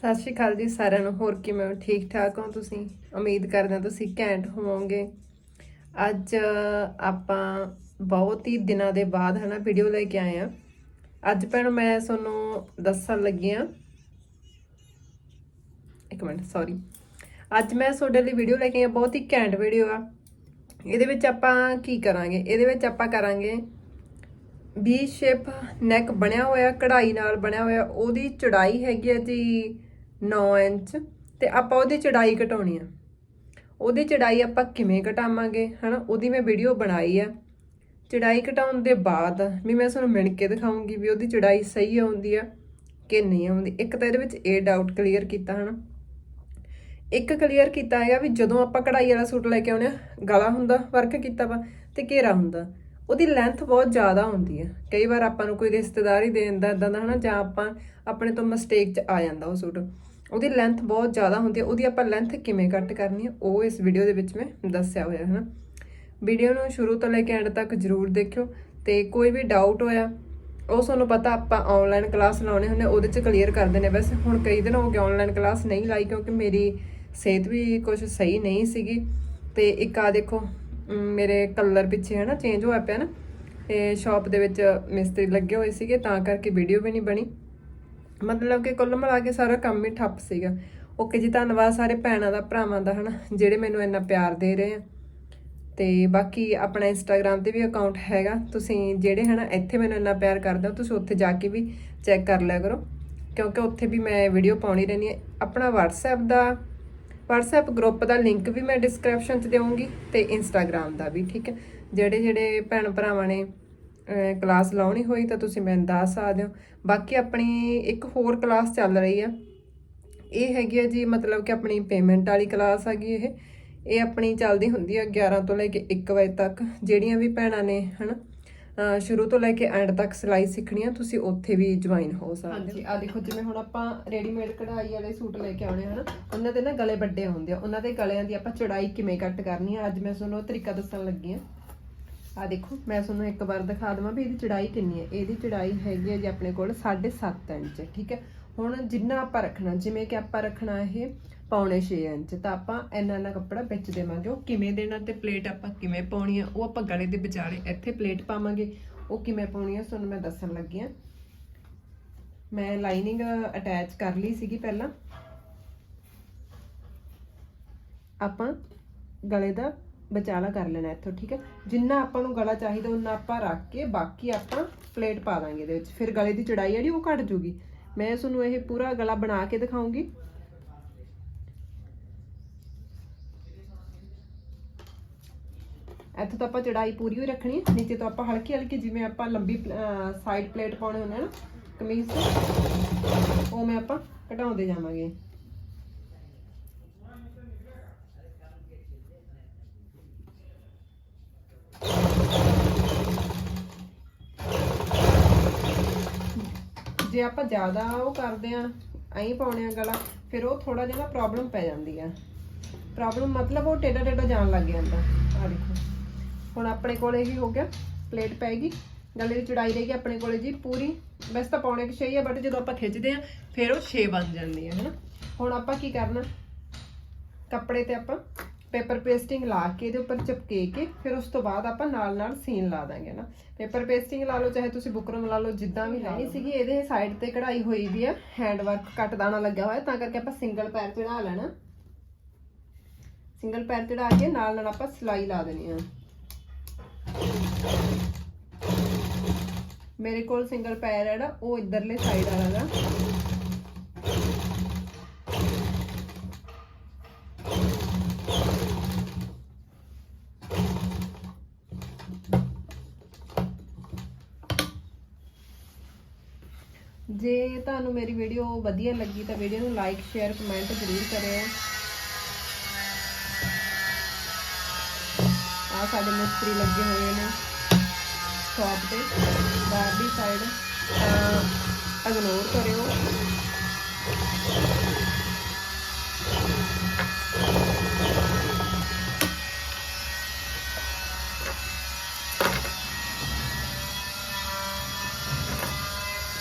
ਸਤਿ ਸ਼੍ਰੀ ਅਕਾਲ ਜੀ ਸਾਰਿਆਂ ਨੂੰ। ਹੋਰ ਕਿਵੇਂ ਹੋ? ਠੀਕ ਠਾਕ ਹੋ ਤੁਸੀਂ? ਉਮੀਦ ਕਰਦੇ ਹਾਂ ਤੁਸੀਂ ਘੈਂਟ ਹੋਵੋਗੇ। ਅੱਜ ਆਪਾਂ ਬਹੁਤ ਹੀ ਦਿਨਾਂ ਦੇ ਬਾਅਦ ਹਨਾ ਵੀਡੀਓ ਲੈ ਕੇ ਆਏ ਆ ਅੱਜ ਭੈਣ ਮੈਂ ਤੁਹਾਨੂੰ ਦੱਸਣ ਲੱਗੀ ਆ ਇੱਕ ਮਿੰਟ ਸੌਰੀ ਅੱਜ ਮੈਂ ਤੁਹਾਡੇ ਲਈ ਵੀਡੀਓ ਲੈ ਕੇ ਆਈ ਹਾਂ, ਬਹੁਤ ਹੀ ਘੈਂਟ ਵੀਡੀਓ ਆ। ਇਹਦੇ ਵਿੱਚ ਆਪਾਂ ਕੀ ਕਰਾਂਗੇ? ਇਹਦੇ ਵਿੱਚ ਆਪਾਂ ਕਰਾਂਗੇ ਵੀ ਸ਼ੇਪ ਨੈਕ ਬਣਿਆ ਹੋਇਆ, ਕਢਾਈ ਨਾਲ ਬਣਿਆ ਹੋਇਆ। ਉਹਦੀ ਚੌੜਾਈ ਹੈਗੀ ਆ ਜੀ 9 ਇੰਚ ਤੇ ਆਪਾਂ ਉਹਦੀ ਚੜਾਈ ਘਟਾਉਣੀ ਆ। ਉਹਦੀ ਚੜਾਈ ਆਪਾਂ ਕਿਵੇਂ ਘਟਾਵਾਂਗੇ? ਹਨਾ, ਉਹਦੀ ਮੈਂ ਵੀਡੀਓ ਬਣਾਈ ਆ। ਚੌੜਾਈ ਘਟਾਉਣ ਦੇ ਬਾਅਦ ਵੀ ਮੈਂ ਤੁਹਾਨੂੰ ਮਿਣ ਕੇ ਦਿਖਾਉਂਗੀ ਵੀ ਉਹਦੀ ਚੜਾਈ ਸਹੀ ਆਉਂਦੀ ਆ ਕਿ ਨਹੀਂ ਆਉਂਦੀ। ਇੱਕ ਤਾਂ ਇਹਦੇ ਵਿੱਚ ਇਹ ਡਾਊਟ ਕਲੀਅਰ ਕੀਤਾ, ਹਨਾ। ਇੱਕ ਕਲੀਅਰ ਕੀਤਾ ਹੈਗਾ ਵੀ ਜਦੋਂ ਆਪਾਂ ਕਢਾਈ ਵਾਲਾ ਸੂਟ ਲੈ ਕੇ ਆਉਨੇ ਆ, ਗਲਾ ਹੁੰਦਾ, ਵਰਕ ਕੀਤਾ ਵਾ ਤੇ ਘੇਰਾ ਹੁੰਦਾ। ਉਹਦੀ ਲੈਂਥ ਬਹੁਤ ਜ਼ਿਆਦਾ ਹੁੰਦੀ ਹੈ ਕਈ ਵਾਰ ਆਪਾਂ ਨੂੰ ਕੋਈ ਰਿਸ਼ਤੇਦਾਰ ਹੀ ਦੇ ਦਿੰਦਾ ਇਦਾਂ ਦਾ, ਹਨਾ, ਜਾਂ ਆਪਾਂ ਆਪਣੇ ਤੋਂ ਮਿਸਟੇਕ 'ਚ ਆ ਜਾਂਦਾ ਉਹ ਸੂਟ। ਉਹਦੀ ਲੈਂਥ ਬਹੁਤ ਜ਼ਿਆਦਾ ਹੁੰਦੀ ਹੈ। ਉਹਦੀ ਆਪਾਂ ਲੈਂਥ ਕਿਵੇਂ ਕੱਟ ਕਰਨੀ ਹੈ, ਉਹ ਇਸ ਵੀਡੀਓ ਦੇ ਵਿੱਚ ਮੈਂ ਦੱਸਿਆ ਹੋਇਆ ਹੈ ਨਾ। ਵੀਡੀਓ ਨੂੰ ਸ਼ੁਰੂ ਤੋਂ ਲੈ ਕੇ ਐਂਡ ਤੱਕ ਜਰੂਰ ਦੇਖਿਓ ਤੇ ਕੋਈ ਵੀ ਡਾਊਟ ਹੋਇਆ, ਉਹ ਤੁਹਾਨੂੰ ਪਤਾ ਆਪਾਂ ਆਨਲਾਈਨ ਕਲਾਸ ਲਾਉਣੇ ਹੁੰਦੇ, ਉਹਦੇ ਚ ਕਲੀਅਰ ਕਰਦੇ ਨੇ ਵੈਸੇ ਹੁਣ ਕਈ ਦਿਨ ਹੋ ਗਏ ਆਨਲਾਈਨ ਕਲਾਸ ਨਹੀਂ ਲਾਈ, ਕਿਉਂਕਿ ਮੇਰੀ ਸਿਹਤ ਵੀ ਕੁਝ ਸਹੀ ਨਹੀਂ ਸੀਗੀ। ਤੇ ਇੱਕ ਆ ਦੇਖੋ ਮੇਰੇ ਕਲਰ ਪਿੱਛੇ ਹੈ ਨਾ ਚੇਂਜ ਹੋਇਆ ਪਿਆ ਨਾ, ਤੇ ਸ਼ਾਪ ਦੇ ਵਿੱਚ ਮਿਸਤਰੀ ਲੱਗੇ ਹੋਏ ਸੀਗੇ, ਤਾਂ ਕਰਕੇ ਵੀਡੀਓ ਵੀ ਨਹੀਂ ਬਣੀ। ਮਤਲਬ ਕਿ ਕੁੱਲ ਮਿਲਾ ਕੇ ਸਾਰਾ ਕੰਮ ਹੀ ਠੱਪ ਸੀਗਾ। ਓਕੇ ਜੀ, ਧੰਨਵਾਦ ਸਾਰੇ ਭੈਣਾਂ ਦਾ, ਭਰਾਵਾਂ ਦਾ, ਹਨਾ, ਜਿਹੜੇ ਮੈਨੂੰ ਇੰਨਾ ਪਿਆਰ ਦੇ ਰਹੇ ਆ। ਤੇ ਬਾਕੀ ਆਪਣਾ ਇੰਸਟਾਗ੍ਰam ਤੇ ਵੀ ਅਕਾਊਂਟ ਹੈਗਾ। ਤੁਸੀਂ ਜਿਹੜੇ, ਹਨਾ, ਇੱਥੇ ਮੈਨੂੰ ਇੰਨਾ ਪਿਆਰ ਕਰਦੇ ਹੋ, ਤੁਸੀਂ ਉੱਥੇ ਜਾ ਕੇ ਵੀ ਚੈੱਕ ਕਰ ਲਿਆ ਕਰੋ। ਕਿਉਂਕਿ ਉੱਥੇ ਵੀ ਮੈਂ ਵੀਡੀਓ ਪਾਉਣੀ ਰਹਿੰਦੀ ਹੈ। ਆਪਣਾ WhatsApp ਦਾ, WhatsApp ਗਰੁੱਪ ਦਾ ਲਿੰਕ ਵੀ ਮੈਂ ਡਿਸਕ੍ਰਿਪਸ਼ਨ 'ਚ ਦੇਵਾਂਗੀ ਤੇ ਇੰਸਟਾਗ੍ਰam ਦਾ ਵੀ, ਠੀਕ ਹੈ। ਜਿਹੜੇ ਜਿਹੜੇ ਭੈਣ ਭਰਾਵਾਂ ਨੇ ਕਲਾਸ ਲਾਉਣੀ ਹੋਈ ਤਾਂ ਤੁਸੀਂ ਮੈਨੂੰ ਦੱਸ ਸਕਦੇ ਹੋ। ਬਾਕੀ ਆਪਣੀ ਇੱਕ ਹੋਰ ਕਲਾਸ ਚੱਲ ਰਹੀ ਆ। ਇਹ ਹੈਗੀ ਆ ਜੀ, ਮਤਲਬ ਕਿ ਆਪਣੀ ਪੇਮੈਂਟ ਵਾਲੀ ਕਲਾਸ ਹੈਗੀ ਇਹ। ਇਹ ਆਪਣੀ ਚੱਲਦੀ ਹੁੰਦੀ ਆ 11 ਤੋਂ ਲੈ ਕੇ 1 ਵਜੇ ਤੱਕ, ਜਿਹੜੀਆਂ ਵੀ ਭੈਣਾਂ ਨੇ, ਹਨਾ? ਅਹ, ਸ਼ੁਰੂ ਤੋਂ ਲੈ ਕੇ ਐਂਡ ਤੱਕ ਸਿਲਾਈ ਸਿੱਖਣੀ ਆ ਤੁਸੀਂ ਉੱਥੇ ਵੀ ਜੁਆਇਨ ਹੋ ਸਕਦੇ ਹੋ। ਹਾਂਜੀ ਆ ਦੇਖੋ, ਜਿਵੇਂ ਹੁਣ ਆਪਾਂ ਰੈਡੀਮੇਡ ਕਢਾਈ ਵਾਲੇ ਸੂਟ ਲੈ ਕੇ ਆਉਣੇ ਹਨਾ? ਉਹਨਾਂ ਦੇ ਨਾ ਗਲੇ ਵੱਡੇ ਹੁੰਦੇ ਆ। ਉਹਨਾਂ ਦੇ ਗਲਿਆਂ ਦੀ ਆਪਾਂ ਚੜਾਈ ਕਿਵੇਂ ਕੱਟ ਕਰਨੀ ਆ, ਅੱਜ ਮੈਂ ਤੁਹਾਨੂੰ ਉਹ ਤਰੀਕਾ ਦੱਸਣ ਲੱਗੀ ਆ। ਆ ਦੇਖੋ, ਮੈਂ ਤੁਹਾਨੂੰ ਇੱਕ ਵਾਰ ਦਿਖਾ ਦਵਾਂ ਵੀ ਇਹਦੀ ਚੜਾਈ ਕਿੰਨੀ ਹੈ। ਇਹਦੀ ਚੜਾਈ ਹੈਗੀ ਹੈ ਜੀ ਆਪਣੇ ਕੋਲ 7.5 ਇੰਚ, ਠੀਕ ਹੈ? ਹੁਣ ਜਿੰਨਾ ਆਪਾਂ ਰੱਖਣਾ, ਜਿਵੇਂ ਕਿ ਆਪਾਂ ਰੱਖਣਾ ਇਹ ਪੌਣੇ 6 ਇੰਚ, ਤਾਂ ਆਪਾਂ ਇੰਨਾ ਇੰਨਾ ਕੱਪੜਾ ਵਿੱਚ ਦੇਵਾਂਗੇ। ਉਹ ਕਿਵੇਂ ਦੇਣਾ ਤੇ ਪਲੇਟ ਆਪਾਂ ਕਿਵੇਂ ਪਾਉਣੀ ਆ ਉਹ ਆਪਾਂ ਗਲੇ ਦੇ ਵਿਚਾਲੇ ਇੱਥੇ ਪਲੇਟ ਪਾਵਾਂਗੇ। ਉਹ ਕਿਵੇਂ ਪਾਉਣੀ ਆ ਤੁਹਾਨੂੰ ਮੈਂ ਦੱਸਣ ਲੱਗੀ ਆ ਮੈਂ ਲਾਈਨਿੰਗ ਅਟੈਚ ਕਰ ਲਈ ਸੀਗੀ ਪਹਿਲਾਂ। ਆਪਾਂ ਗਲੇ ਦਾ ਵਿਚਾਲਾ ਕਰ ਲੈਣਾ ਇੱਥੋਂ, ਠੀਕ ਹੈ? ਜਿੰਨਾ ਆਪਾਂ ਨੂੰ ਗਲਾ ਚਾਹੀਦਾ, ਉਨਾ ਆਪਾਂ ਰੱਖ ਕੇ ਬਾਕੀ ਆਪਾਂ ਪਲੇਟ ਪਾ ਦਾਂਗੇ ਇਹਦੇ ਵਿੱਚ। ਫਿਰ ਗਲੇ ਦੀ ਚੜਾਈ ਜਿਹੜੀ, ਉਹ ਘਟ ਜੂਗੀ। ਮੈਂ ਤੁਹਾਨੂੰ ਇਹ ਪੂਰਾ ਗਲਾ ਬਣਾ ਕੇ ਦਿਖਾਉਂਗੀ। ਇੱਥੋਂ ਤਾਂ ਆਪਾਂ ਚੜਾਈ ਪੂਰੀ ਹੀ ਰੱਖਣੀ ਹੈ। ਨੀਚੇ ਤੋਂ ਆਪਾਂ ਹਲਕੀ ਹਲਕੀ, ਜਿਵੇਂ ਆਪਾਂ ਲੰਬੀ ਸਾਈਡ ਪਲੇਟ ਪਾਉਣੇ ਹੁੰਦੇ ਆ ਨਾ, ਕਮੀਜ਼ ਤੇ, ਉਹ ਮੈਂ ਆਪਾਂ ਘਟਾਉਂਦੇ ਜਾਵਾਂਗੇ। ਜੇ ਆਪਾਂ ਜ਼ਿਆਦਾ ਉਹ ਕਰਦੇ ਆ ਐਂ ਪਾਉਣੇ ਆ ਗਲਾ, ਫਿਰ ਉਹ ਥੋੜਾ ਜਿਹਾ ਨਾ ਪ੍ਰੋਬਲਮ ਪੈ ਜਾਂਦੀ ਆ। ਪ੍ਰੋਬਲਮ ਮਤਲਬ ਉਹ ਟੇਡਾ ਟੇਡਾ ਜਾਣ ਲੱਗ ਜਾਂਦਾ। ਆ ਦੇਖੋ, ਹੁਣ ਆਪਣੇ ਕੋਲ ਇਹ ਹੋ ਗਿਆ ਪਲੇਟ ਪੈ ਗਈ, ਗਲੇ ਦੀ ਚੜਾਈ ਰਹੇਗੀ ਆਪਣੇ ਕੋਲੇ ਜੀ ਪੂਰੀ। ਵੈਸੇ ਤਾਂ ਪੌਣੇ ਕਿ 6 ਆ ਬਟ ਜਦੋਂ ਆਪਾਂ ਖਿੱਚਦੇ ਆ ਫਿਰ ਉਹ 6 ਬਣ ਜਾਂਦੀ ਹੈ ਹਨਾ। ਹੁਣ ਆਪਾਂ ਕੀ ਕਰਨਾ? ਕੱਪੜੇ ਤੇ ਆਪਾਂ ਪੇਪਰ ਪੇਸਟਿੰਗ ਲਾ ਕੇ ਇਹਦੇ ਉੱਪਰ ਚਿਪਕੇ ਕੇ ਫਿਰ ਉਸ ਤੋਂ ਬਾਅਦ ਆਪਾਂ ਨਾਲ ਨਾਲ ਸੀਨ ਲਾ ਦਾਂਗੇ ਨਾ। ਪੇਪਰ ਪੇਸਟਿੰਗ ਲਾ ਲਓ ਚਾਹੇ ਤੁਸੀਂ ਬੁਕਰਮ ਲਾ ਲਓ ਜਿੱਦਾਂ ਵੀ ਹੈ ਸੀਗੀ ਇਹਦੇ ਸਾਈਡ ਤੇ ਕਢਾਈ ਹੋਈ ਵੀ ਆ ਹੈਂਡ ਵਰਕ ਕੱਟ ਦਾਣਾ ਲੱਗਿਆ ਹੋਇਆ ਤਾਂ ਕਰਕੇ ਆਪਾਂ ਸਿੰਗਲ ਪੈਰ ਚੜਾ ਲੈਣਾ। ਸਿੰਗਲ ਪੈਰ ਚੜਾ ਕੇ ਨਾਲ ਨਾਲ ਆਪਾਂ ਸਿਲਾਈ ਲਾ ਦੇਣੀ ਆ। ਮੇਰੇ ਕੋਲ ਸਿੰਗਲ ਪੈਰ ਹੈ ਜਿਹੜਾ ਉਹ ਇਧਰਲੇ ਸਾਈਡ ਵਾਲਾ ਦਾ ਜੇ ਤੁਹਾਨੂੰ ਮੇਰੀ ਵੀਡੀਓ ਵਧੀਆ ਲੱਗੀ ਤਾਂ ਵੀਡੀਓ ਨੂੰ ਲਾਈਕ ਸ਼ੇਅਰ ਕਮੈਂਟ ਜ਼ਰੂਰ ਕਰਿਓ। ਆ ਸਾਡੇ ਮਿਸਤਰੀ ਲੱਗੇ ਹੋਏ ਨੇ ਸ਼ਾਪ ਤੇ। ਬਾਹਰਲੀ ਸਾਈਡ ਤਾਂ ਇਗਨੋਰ ਕਰਿਓ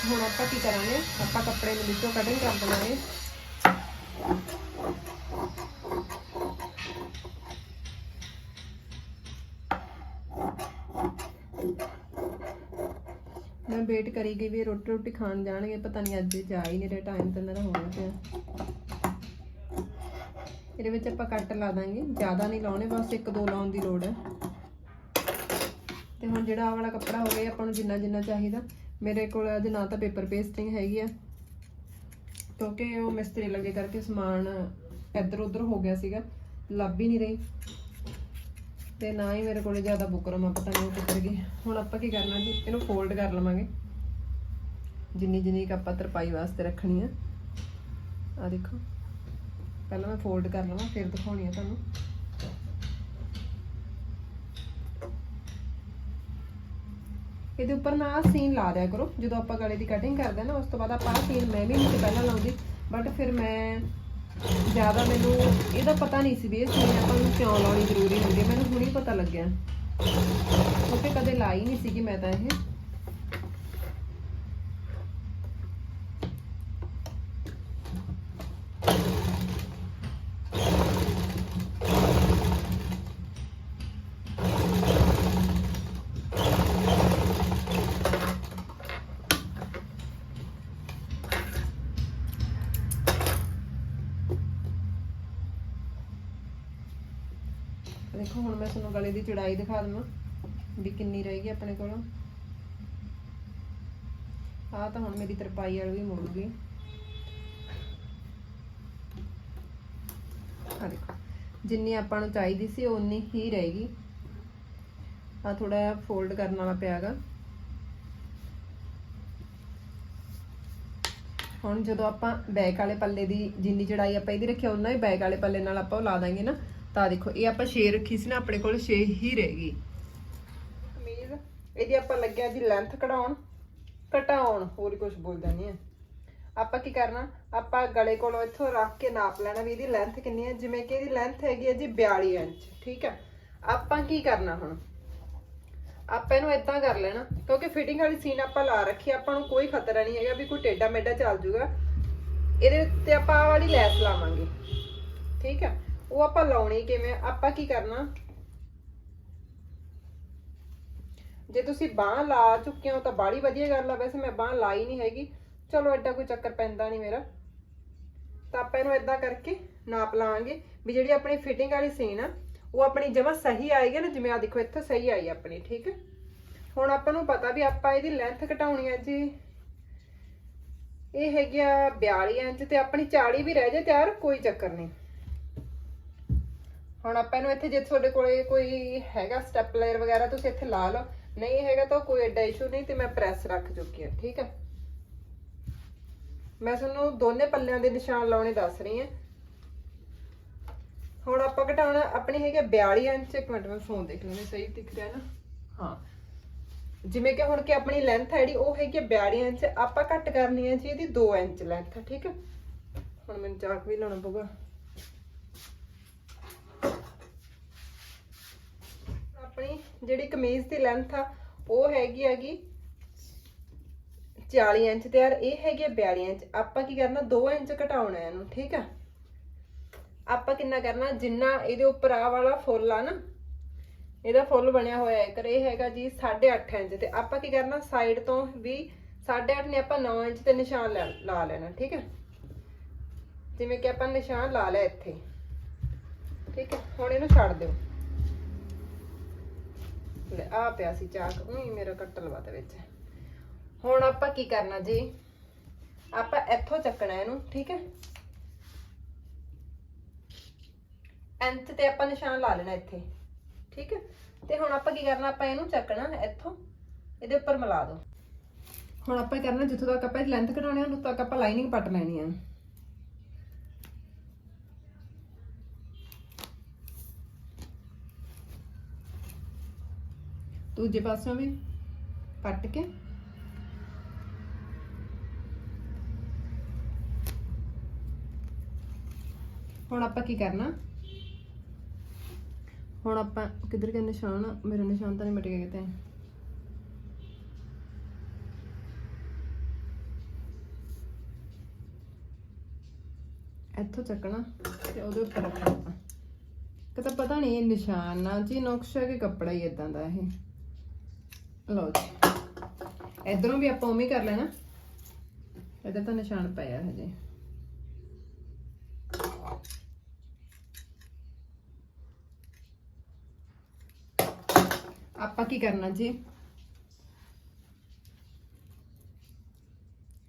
ਹੁਣ ਆਪਾਂ ਕੀ ਕਰਾਂਗੇ? ਆਪਾਂ ਕੱਪੜੇ ਨੂੰ ਵਿੱਚੋਂ ਕਟਿੰਗ ਕਰ ਦੇਵਾਂਗੇ। ਮੈਂ ਵੇਟ ਕਰੀ ਗਈ ਵੀ ਰੋਟੀ ਰੋਟੀ ਖਾਣ ਜਾਣਗੇ, ਪਤਾ ਨਹੀਂ ਅੱਜ ਜਾ ਹੀ ਨਹੀਂ ਰਿਹਾ ਟਾਈਮ ਤਾਂ ਇਹਨਾਂ ਦਾ ਹੋਣਾ ਪਿਆ। ਇਹਦੇ ਵਿੱਚ ਆਪਾਂ ਕੱਟ ਲਾ ਦਾਂਗੇ। ਜ਼ਿਆਦਾ ਨਹੀਂ ਲਾਉਣੇ, ਬਸ ਇੱਕ ਦੋ ਲਾਉਣ ਦੀ ਲੋੜ ਹੈ। ਤੇ ਹੁਣ ਜਿਹੜਾ ਆਹ ਵਾਲਾ ਕੱਪੜਾ ਹੋ ਗਿਆ, ਆਪਾਂ ਨੂੰ ਜਿੰਨਾ ਜਿੰਨਾ ਚਾਹੀਦਾ ਮੇਰੇ ਕੋਲ ਅੱਜ ਨਾ ਤਾਂ ਪੇਪਰ ਪੇਸਟਿੰਗ ਹੈਗੀ ਆ, ਕਿਉਂਕਿ ਉਹ ਮਿਸਤਰੀ ਲੱਗੇ ਕਰਕੇ ਸਮਾਨ ਇੱਧਰ ਉੱਧਰ ਹੋ ਗਿਆ ਸੀਗਾ, ਲੱਭ ਹੀ ਨਹੀਂ ਰਹੀ। ਤੇ ਨਾ ਹੀ ਮੇਰੇ ਕੋਲੇ ਜ਼ਿਆਦਾ ਬੁਕਰਮ ਆ ਪਤਾ ਨਹੀਂ ਕਿੱਧਰ ਗਈ। ਹੁਣ ਆਪਾਂ ਕੀ ਕਰਨਾ ਜੀ? ਇਹਨੂੰ ਫੋਲਡ ਕਰ ਲਵਾਂਗੇ। ਜਿੰਨੀ ਜਿੰਨੀ ਕੁ ਆਪਾਂ ਤਰਪਾਈ ਵਾਸਤੇ ਰੱਖਣੀ ਆ। ਆ ਦੇਖੋ। ਪਹਿਲਾਂ ਮੈਂ ਫੋਲਡ ਕਰ ਲਵਾਂ, ਫਿਰ ਦਿਖਾਉਣੀ ਆ ਤੁਹਾਨੂੰ। ਇਹਦੇ ਉੱਪਰ ਨਾ ਆਹ ਸੀਨ ਲਾ ਦਿਆ ਕਰੋ। ਜਦੋਂ ਆਪਾਂ ਗਲੇ ਦੀ ਕਟਿੰਗ ਕਰਦੇ ਆ ਨਾ, ਉਸ ਤੋਂ ਬਾਅਦ ਆਪਾਂ ਆਹ ਸੀਨ ਮੈਂ ਵੀ ਨਹੀਂ ਪਹਿਲਾਂ ਲਾਉਂਦੀ ਬਟ ਫਿਰ ਮੈਂ ਜ਼ਿਆਦਾ ਮੈਨੂੰ ਇਹਦਾ ਪਤਾ ਨਹੀਂ ਸੀ ਵੀ ਇਹ ਸੀਨ ਆਪਾਂ ਨੂੰ ਕਿਉਂ ਲਾਉਣੀ ਜ਼ਰੂਰੀ ਹੁੰਦੀ ਮੈਨੂੰ ਹੁਣੇ ਪਤਾ ਲੱਗਿਆ। ਕਿਉਂਕਿ ਕਦੇ ਲਾਈ ਨਹੀਂ ਸੀਗੀ ਮੈਂ ਤਾਂ ਇਹ ਦੇਖੋ ਹੁਣ ਮੈਂ ਤੁਹਾਨੂੰ ਗਲੇ ਦੀ ਚੜਾਈ ਦਿਖਾ ਦਵਾਂ ਵੀ ਕਿੰਨੀ ਰਹੇਗੀ ਆਪਣੇ ਕੋਲ। ਆਹ ਤਾਂ ਹੁਣ ਮੇਰੀ ਤਰਪਾਈ ਵਾਲੀ ਵੀ ਮੁੜ ਆ ਦੇਖੋ, ਜਿੰਨੀ ਆਪਾਂ ਨੂੰ ਚਾਹੀਦੀ ਸੀ ਉਨੀ ਹੀ ਰਹੇਗੀ ਆ ਥੋੜਾ ਜਿਹਾ ਫੋਲਡ ਕਰਨ ਵਾਲਾ ਪਿਆਗਾ। ਹੁਣ ਜਦੋਂ ਆਪਾਂ ਬੈਕ ਵਾਲੇ ਪੱਲੇ ਦੀ ਜਿੰਨੀ ਚੜਾਈ ਆਪਾਂ ਇਹਦੀ ਰੱਖਿਆ ਉਹਨਾਂ ਹੀ ਬੈਕ ਵਾਲੇ ਪੱਲੇ ਨਾਲ ਆਪਾਂ ਉਹ ਲਾ ਦਾਂਗੇ ਨਾ। ਤਾਂ ਦੇਖੋ, ਇਹ ਆਪਾਂ 6 ਰੱਖੀ ਸੀ ਨਾ, ਆਪਣੇ ਕੋਲ 6 ਹੀ ਰਹੇਗੀ ਕਮੀਜ਼ ਇਹਦੀ ਆਪਾਂ ਲੱਗਿਆ ਜੀ ਲੈਂਥ ਕਢਾਉਣ ਘਟਾਉਣ ਹੋਰ ਕੁਝ ਬੋਲਦਾ ਨਹੀਂ ਹੈ। ਆਪਾਂ ਕੀ ਕਰਨਾ, ਆਪਾਂ ਗਲੇ ਕੋਲੋਂ ਇੱਥੋਂ ਰੱਖ ਕੇ ਨਾਪ ਲੈਣਾ ਵੀ ਇਹਦੀ ਲੈਂਥ ਕਿੰਨੀ ਹੈ, ਜਿਵੇਂ ਕਿ ਇਹਦੀ ਲੈਂਥ ਹੈਗੀ ਹੈ ਜੀ 42 ਇੰਚ, ਠੀਕ ਹੈ। ਆਪਾਂ ਕੀ ਕਰਨਾ ਹੁਣ? ਆਪਾਂ ਇਹਨੂੰ ਇਦਾਂ ਕਰ ਲੈਣਾ, ਕਿਉਂਕਿ ਫਿਟਿੰਗ ਵਾਲੀ ਸੀਨ ਆਪਾਂ ਲਾ ਰੱਖੀ ਆਪਾਂ ਨੂੰ ਕੋਈ ਖਤਰਾ ਨਹੀਂ ਹੈਗਾ ਵੀ ਕੋਈ ਟੇਡਾ ਮੇਡਾ ਚੱਲ ਜੂਗਾ। ਇਹਦੇ ਉੱਤੇ ਆਪਾਂ ਆਹ ਵਾਲੀ ਲੈਸ ਲਾਵਾਂਗੇ, ਠੀਕ ਹੈ। ਉਹ ਆਪਾਂ ਲਾਉਣੀ ਕਿਵੇਂ ਆਪਾਂ ਕੀ ਕਰਨਾ? ਜੇ ਤੁਸੀਂ ਬਾਹ ਲਾ ਚੁੱਕੇ ਹੋ ਤਾਂ ਬਾੜੀ ਵਧੀਆ ਗੱਲ ਆ, ਵੈਸੇ ਮੈਂ ਬਾਹ ਲਾਈ ਨਹੀਂ ਹੈਗੀ। ਚਲੋ ਐਡਾ ਕੋਈ ਚੱਕਰ ਪੈਂਦਾ ਨਹੀਂ ਮੇਰਾ। ਤਾਂ ਆਪਾਂ ਇਹਨੂੰ ਇਦਾਂ ਕਰਕੇ ਨਾਪ ਲਾਵਾਂਗੇ ਵੀ ਜਿਹੜੀ ਆਪਣੀ ਫਿਟਿੰਗ ਵਾਲੀ ਸੀਨ ਆ, ਉਹ ਆਪਣੀ ਜਮਾ ਸਹੀ ਆਏਗੀ ਨਾ, ਜਿਵੇਂ ਆ ਦੇਖੋ, ਇੱਥੇ ਸਹੀ ਆਈ ਆਪਣੀ, ਠੀਕ ਹੈ? ਹੁਣ ਆਪਾਂ ਨੂੰ ਪਤਾ ਵੀ ਆਪਾਂ ਇਹਦੀ ਲੈਂਥ ਘਟਾਉਣੀ ਹੈ ਜੀ। ਇਹ ਹੈਗੀ ਆ 42 ਇੰਚ ਤੇ ਆਪਣੀ 40 ਵੀ ਰਹਿ ਜੇ ਤਿਆਰ, ਕੋਈ ਚੱਕਰ ਨਹੀਂ। ਹੁਣ ਆਪਾਂ ਇਹਨੂੰ ਇੱਥੇ ਜੇ ਤੁਹਾਡੇ ਕੋਲੇ ਕੋਈ ਹੈਗਾ ਸਟੈਪਲਰ ਵਗੈਰਾ, ਤੁਸੀਂ ਇੱਥੇ ਲਾ ਲਓ। ਨਹੀਂ ਹੈਗਾ ਤਾਂ ਕੋਈ ਐਡਾ ਇਸ਼ੂ ਨਹੀਂ ਤੇ ਮੈਂ ਪ੍ਰੈਸ ਰੱਖ ਚੁੱਕੀ ਹਾਂ, ਠੀਕ ਹੈ? ਮੈਂ ਤੁਹਾਨੂੰ ਦੋਨੇ ਪੱਲਿਆਂ ਦੇ ਨਿਸ਼ਾਨ ਲਾਉਣੇ ਦੱਸ ਰਹੀ ਹਾਂ। ਹੁਣ ਆਪਾਂ ਘਟਾਉਣਾ, ਆਪਣੀ ਹੈਗਾ 42 ਇੰਚ, ਇੱਕ ਮਿੰਟ ਮੈਂ ਫੋਨ ਦੇਖ ਲੈਂਦੀ ਸਹੀ ਦਿਖ ਰਿਹਾ ਨਾ? ਹਾਂ। ਜਿਵੇਂ ਕਿ ਹੁਣ ਕਿ ਆਪਣੀ ਲੈਂਥ ਹੈ ਜਿਹੜੀ, ਉਹ ਹੈਗੀ ਆ 42 ਇੰਚ, ਆਪਾਂ ਕੱਟ ਕਰਨੀ ਹੈ ਜੀ ਇਹਦੀ 2 ਇੰਚ ਲੈਂਥ ਠੀਕ ਹੈ? ਹੁਣ ਮੈਨੂੰ ਚਾਕ ਵੀ ਲਾਉਣਾ ਪਊਗਾ। ਆਪਣੀ ਜਿਹੜੀ ਕਮੀਜ਼ ਦੀ ਲੈਂਥ ਆ, ਉਹ ਹੈਗੀ ਹੈਗੀ 40 ਇੰਚ ਤੇ ਯਾਰ ਇਹ ਹੈਗੀ ਆ 42 ਇੰਚ। ਆਪਾਂ ਕੀ ਕਰਨਾ 2 ਇੰਚ ਘਟਾਉਣਾ ਇਹਨੂੰ, ਠੀਕ ਆ? ਆਪਾਂ ਕਿੰਨਾ ਕਰਨਾ, ਜਿੰਨਾ ਇਹਦੇ ਉੱਪਰ ਆ ਵਾਲਾ ਫੁੱਲ ਆ ਨਾ, ਇਹਦਾ ਫੁੱਲ ਬਣਿਆ ਹੋਇਆ ਹੈ। ਕਰ ਇਹ ਹੈਗਾ ਜੀ 8.5 ਇੰਚ ਤੇ ਆਪਾਂ ਕੀ ਕਰਨਾ ਸਾਈਡ ਤੋਂ ਵੀ 8.5 ਨੇ, ਆਪਾਂ 9 ਇੰਚ ਤੇ ਨਿਸ਼ਾਨ ਲਾ ਲਾ ਲੈਣਾ, ਠੀਕ ਹੈ ਜਿਵੇਂ ਕਿ ਆਪਾਂ ਨਿਸ਼ਾਨ ਲਾ ਲਿਆ ਇੱਥੇ। ਠੀਕ ਹੈ ਹੁਣ ਇਹਨੂੰ ਛੱਡ ਦਿਓ। ਲੈ ਆ ਪਿਆ ਸੀ ਚਾਕ, ਉਹੀ ਮੇਰਾ ਕੱਟ ਲਵਾ ਦੇ ਵਿੱਚ। ਹੁਣ ਆਪਾਂ ਕੀ ਕਰਨਾ ਜੀ? ਆਪਾਂ ਇੱਥੋਂ ਚੱਕਣਾ ਇਹਨੂੰ, ਠੀਕ ਹੈ? ਇੰਚ ਤੇ ਆਪਾਂ ਨਿਸ਼ਾਨ ਲਾ ਲੈਣਾ ਇੱਥੇ, ਠੀਕ ਹੈ? ਤੇ ਹੁਣ ਆਪਾਂ ਕੀ ਕਰਨਾ, ਆਪਾਂ ਇਹਨੂੰ ਚੱਕਣਾ ਇੱਥੋਂ, ਇਹਦੇ ਉੱਪਰ ਮਿਲਾ ਦੋ ਹੁਣ ਆਪਾਂ ਕਰਨਾ, ਜਿੱਥੋਂ ਤੱਕ ਆਪਾਂ ਲੈਂਥ ਘਟਾਉਣੀ ਆ, ਉਦੋਂ ਤੱਕ ਆਪਾਂ ਲਾਈਨਿੰਗ ਪੱਟ ਲੈਣੀ ਆ। ਦੂਜੇ ਪਾਸਿਓਂ ਵੀ ਪੱਟ ਕੇ। ਹੁਣ ਆਪਾਂ ਕੀ ਕਰਨਾ? ਹੁਣ ਆਪਾਂ ਕਿੱਧਰ ਗਿਆ ਨਿਸ਼ਾਨ? ਆ? ਮੇਰਾ ਨਿਸ਼ਾਨ ਤਾਂ ਨਹੀਂ ਮਿਟ ਗਿਆ ਕਿਤੇ। ਇੱਥੋਂ ਚੱਕਣਾ ਤੇ ਉਹਦੇ ਉੱਪਰ ਰੱਖਣਾ ਆਪਾਂ। ਕਿ ਪਤਾ ਨਹੀਂ ਇਹ ਨਿਸ਼ਾਨ ਨਾ ਜੀ ਨੁਕਸ਼ਾ ਕਿ ਕੱਪੜਾ ਹੀ ਇਦਾਂ ਦਾ ਇਹ। ਲਓ ਜੀ। ਇਧਰੋਂ ਵੀ ਆਪਾਂ ਉਵੇਂ ਕਰ ਲੈਣਾ। ਇਹਦਾ ਤਾਂ ਨਿਸ਼ਾਨ ਪਿਆ ਹਜੇ। ਆਪਾਂ ਕੀ ਕਰਨਾ ਜੀ?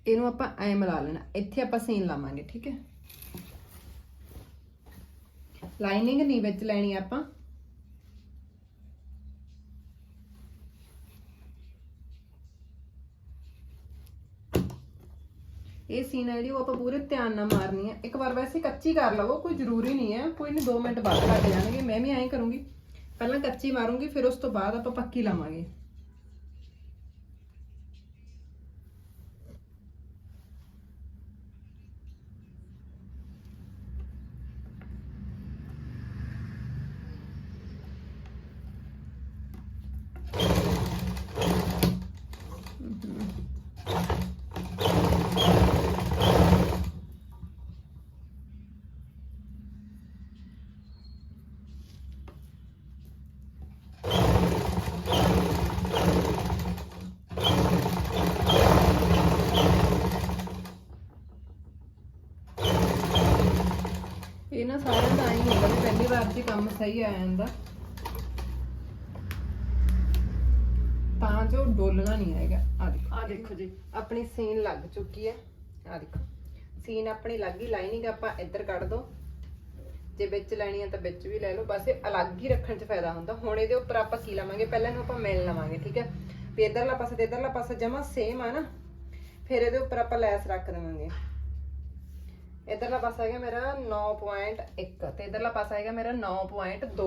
ਇਹਨੂੰ ਆਪਾਂ ਐ ਮਿਲਾ ਲੈਣਾ। ਇੱਥੇ ਆਪਾਂ ਸੀਨ ਲਾਵਾਂਗੇ, ਠੀਕ ਹੈ? ਲਾਈਨਿੰਗ ਨਹੀਂ ਵਿੱਚ ਲੈਣੀ ਆਪਾਂ। ਇਹ ਸੀਨ ਹੈ ਜਿਹੜੀ ਉਹ ਆਪਾਂ ਪੂਰੇ ਧਿਆਨ ਨਾਲ ਮਾਰਨੀ ਹੈ। ਇੱਕ ਵਾਰ ਵੈਸੇ ਕੱਚੀ ਕਰ ਲਵੋ, ਕੋਈ ਜ਼ਰੂਰੀ ਨਹੀਂ ਹੈ। ਕੋਈ ਨਹੀਂ 2 ਮਿੰਟ ਬਾਅਦ ਲੱਗ ਜਾਣਗੇ। ਮੈਂ ਵੀ ਐਂ ਕਰੂੰਗੀ। ਪਹਿਲਾਂ ਕੱਚੀ ਮਾਰੂੰਗੀ, ਫਿਰ ਉਸ ਤੋਂ ਬਾਅਦ ਆਪਾਂ ਪੱਕੀ ਲਾਵਾਂਗੇ ਇਹ ਨਾ ਸਾਰਿਆਂ ਦਾ ਹੀ ਹੁੰਦਾ ਵੀ ਪਹਿਲੀ ਵਾਰ 'ਚ ਹੀ ਕੰਮ ਸਹੀ ਆ ਜਾਂਦਾ। ਤਾਂ ਜੋ ਡੋਲਣਾ ਨਹੀਂ ਹੈਗਾ। ਆ ਦੇਖੋ। ਆ ਦੇਖੋ ਜੀ। ਆਪਣੀ ਸੀਨ ਲੱਗ ਚੁੱਕੀ ਹੈ। ਆ ਦੇਖੋ। ਸੀਨ ਆਪਣੀ ਲੱਗ ਗਈ। ਲਾਈਨਿੰਗ ਆਪਾਂ ਇੱਧਰ ਕੱਢ ਦੋ। ਜੇ ਵਿੱਚ ਲੈਣੀ ਹੈ ਤਾਂ ਵਿੱਚ ਵੀ ਲੈ ਲਓ। ਬਸ ਇਹ ਅਲੱਗ ਹੀ ਰੱਖਣ 'ਚ ਫਾਇਦਾ ਹੁੰਦਾ। ਹੁਣ ਇਹਦੇ ਉੱਪਰ ਆਪਾਂ ਕੀ ਲਾਵਾਂਗੇ? ਪਹਿਲਾਂ ਇਹਨੂੰ ਆਪਾਂ ਮਿਲ ਲਵਾਂਗੇ, ਠੀਕ ਹੈ? ਵੀ ਇੱਧਰਲਾ ਪਾਸਾ ਤੇ ਇੱਧਰਲਾ ਪਾਸਾ ਜਮਾ ਸੇਮ ਆ ਨਾ। ਫਿਰ ਇਹਦੇ ਉੱਪਰ ਆਪਾਂ ਲੈਸ ਰੱਖ ਦੇਵਾਂਗੇ। ਇਧਰਲਾ ਪਾਸਾ ਹੈਗਾ ਮੇਰਾ 9.1 ਤੇ ਇਧਰਲਾ ਪਾਸਾ ਹੈਗਾ ਮੇਰਾ 9.2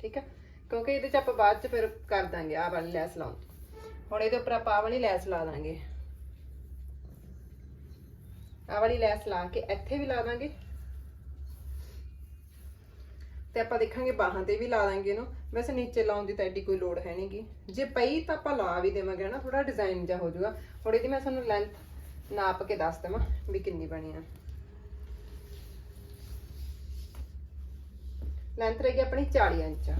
ਠੀਕ ਹੈ ਕਿਉਂਕਿ ਇਹਦੇ ਚ ਆਪਾਂ ਬਾਅਦ ਚ ਫਿਰ ਕਰ ਦਾਂਗੇ ਆਹ ਵਾਲੀ ਲੈਸ ਲਾਉਂ ਹੁਣ ਇਹਦੇ ਉੱਪਰ ਆਪਾਂ ਆਹ ਵਾਲੀ ਲੈਸ ਲਾ ਦਾਂਗੇ। ਆਹ ਵਾਲੀ ਲੈਸ ਲਾ ਕੇ ਇੱਥੇ ਵੀ ਲਾ ਦਾਂਗੇ। ਤੇ ਆਪਾਂ ਦੇਖਾਂਗੇ ਬਾਹਾਂ ਤੇ ਵੀ ਲਾ ਦਾਂਗੇ ਇਹਨੂੰ। ਵੈਸੇ ਨੀਚੇ ਲਾਉਣ ਦੀ ਤਾਂ ਐਡੀ ਕੋਈ ਲੋੜ ਹੈ ਨਹੀਂਗੀ ਜੇ ਪਈ ਤਾਂ ਆਪਾਂ ਲਾ ਵੀ ਦੇਵਾਂਗੇ ਨਾ ਥੋੜਾ ਡਿਜ਼ਾਈਨ ਜਿਹਾ ਹੋ ਜਾਊਗਾ। ਹੁਣ ਇਹਦੀ ਮੈਂ ਤੁਹਾਨੂੰ ਲੈਂਥ ਨਾਪ ਕੇ ਦੱਸ ਦੇਵਾਂ ਵੀ ਕਿੰਨੀ ਬਣੀ ਆ। ਲੈਂਥ ਰਹੇਗੀ ਆਪਣੀ 40 ਇੰਚ।